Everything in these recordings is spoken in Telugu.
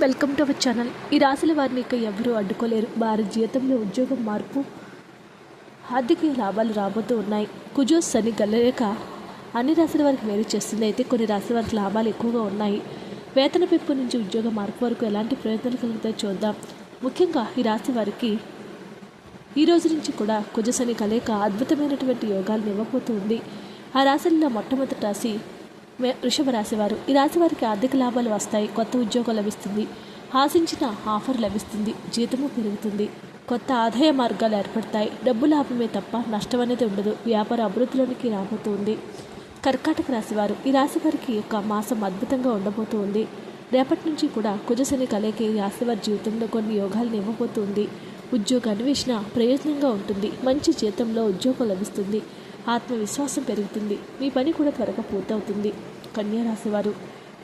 Welcome to our channel. ఈ రాశుల వారిని ఇక ఎవరూ అడ్డుకోలేరు. వారి జీవితంలో ఉద్యోగం మార్పు ఆర్థిక లాభాలు రాబోతూ ఉన్నాయి. కుజో శని గలలేక అన్ని రాశుల వారికి మేలు చేస్తుంది. అయితే కొన్ని రాశుల వారికి లాభాలు ఎక్కువగా ఉన్నాయి. వేతన పెంపు నుంచి ఉద్యోగ మార్పు వరకు ఎలాంటి ప్రయత్నాలు కలుగుతాయో చూద్దాం. ముఖ్యంగా ఈ రాశి వారికి ఈ రోజు నుంచి కూడా కుజశని కలయిక అద్భుతమైనటువంటి యోగాలను ఇవ్వబోతుంది ఆ రాశుల్లో మొట్టమొదటి రాశి వృషభ రాశివారు. ఈ రాశి వారికి ఆర్థిక లాభాలు వస్తాయి. కొత్త ఉద్యోగం లభిస్తుంది. ఆశించిన ఆఫర్ లభిస్తుంది. జీతము పెరుగుతుంది. కొత్త ఆదాయ మార్గాలు ఏర్పడతాయి. డబ్బు లాభమే తప్ప నష్టం అనేది ఉండదు. వ్యాపార అభివృద్ధిలోనికి రాబోతుంది. కర్కాటక రాశివారు. ఈ రాశి వారికి యొక్క మాసం అద్భుతంగా ఉండబోతుంది. రేపటి నుంచి కూడా కుజశని కలయిక ఈ రాశి వారి జీవితంలో కొన్ని యోగాలను ఇవ్వబోతుంది ఉద్యోగ అన్వేషణ ప్రయోజనంగా ఉంటుంది. మంచి జీతంలో ఉద్యోగం లభిస్తుంది. ఆత్మవిశ్వాసం పెరుగుతుంది. మీ పని కూడా త్వరగా పూర్తవుతుంది. కన్యా రాశివారు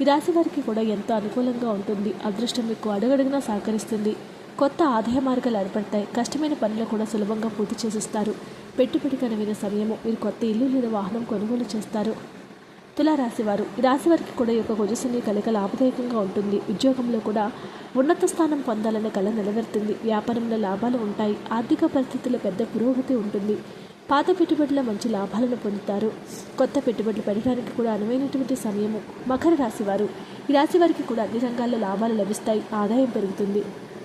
ఈ రాశి వారికి కూడా ఎంతో అనుకూలంగా ఉంటుంది. అదృష్టం మీకు అడుగడుగునా సహకరిస్తుంది. కొత్త ఆదాయ మార్గాలు ఏర్పడతాయి. కష్టమైన పనులు కూడా సులభంగా పూర్తి చేసిస్తారు. పెట్టుబడికి అనువైన సమయము మీరు కొత్త ఇల్లు లేదా వాహనం కొనుగోలు చేస్తారు. తులారాశి వారు ఈ రాశి వారికి కూడా యొక్క గుజసుని కలయిక లాభదాయకంగా ఉంటుంది. ఉద్యోగంలో కూడా ఉన్నత స్థానం పొందాలనే కళ నిలబెడుతుంది వ్యాపారంలో లాభాలు ఉంటాయి. ఆర్థిక పరిస్థితుల్లో పెద్ద పురోగతి ఉంటుంది. పాత పెట్టుబడుల మంచి లాభాలను పొందుతారు. కొత్త పెట్టుబడులు పెట్టడానికి కూడా అనువైనటువంటి సమయము మకర రాశివారు ఈ రాశి వారికి కూడా అన్ని రంగాల్లో లాభాలు లభిస్తాయి. ఆదాయం పెరుగుతుంది.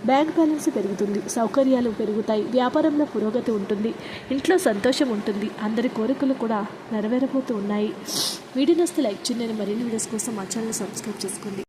బ్యాంక్ బ్యాలెన్స్ పెరుగుతుంది. సౌకర్యాలు పెరుగుతాయి. వ్యాపారంలో పురోగతి ఉంటుంది. ఇంట్లో సంతోషం ఉంటుంది. అందరి కోరికలు కూడా నెరవేరబోతూ ఉన్నాయి. వీడియో వస్తే లైక్ చేయండి. మరిన్ని వీడియోస్ కోసం మా ఛానల్ సబ్స్క్రైబ్ చేసుకోండి.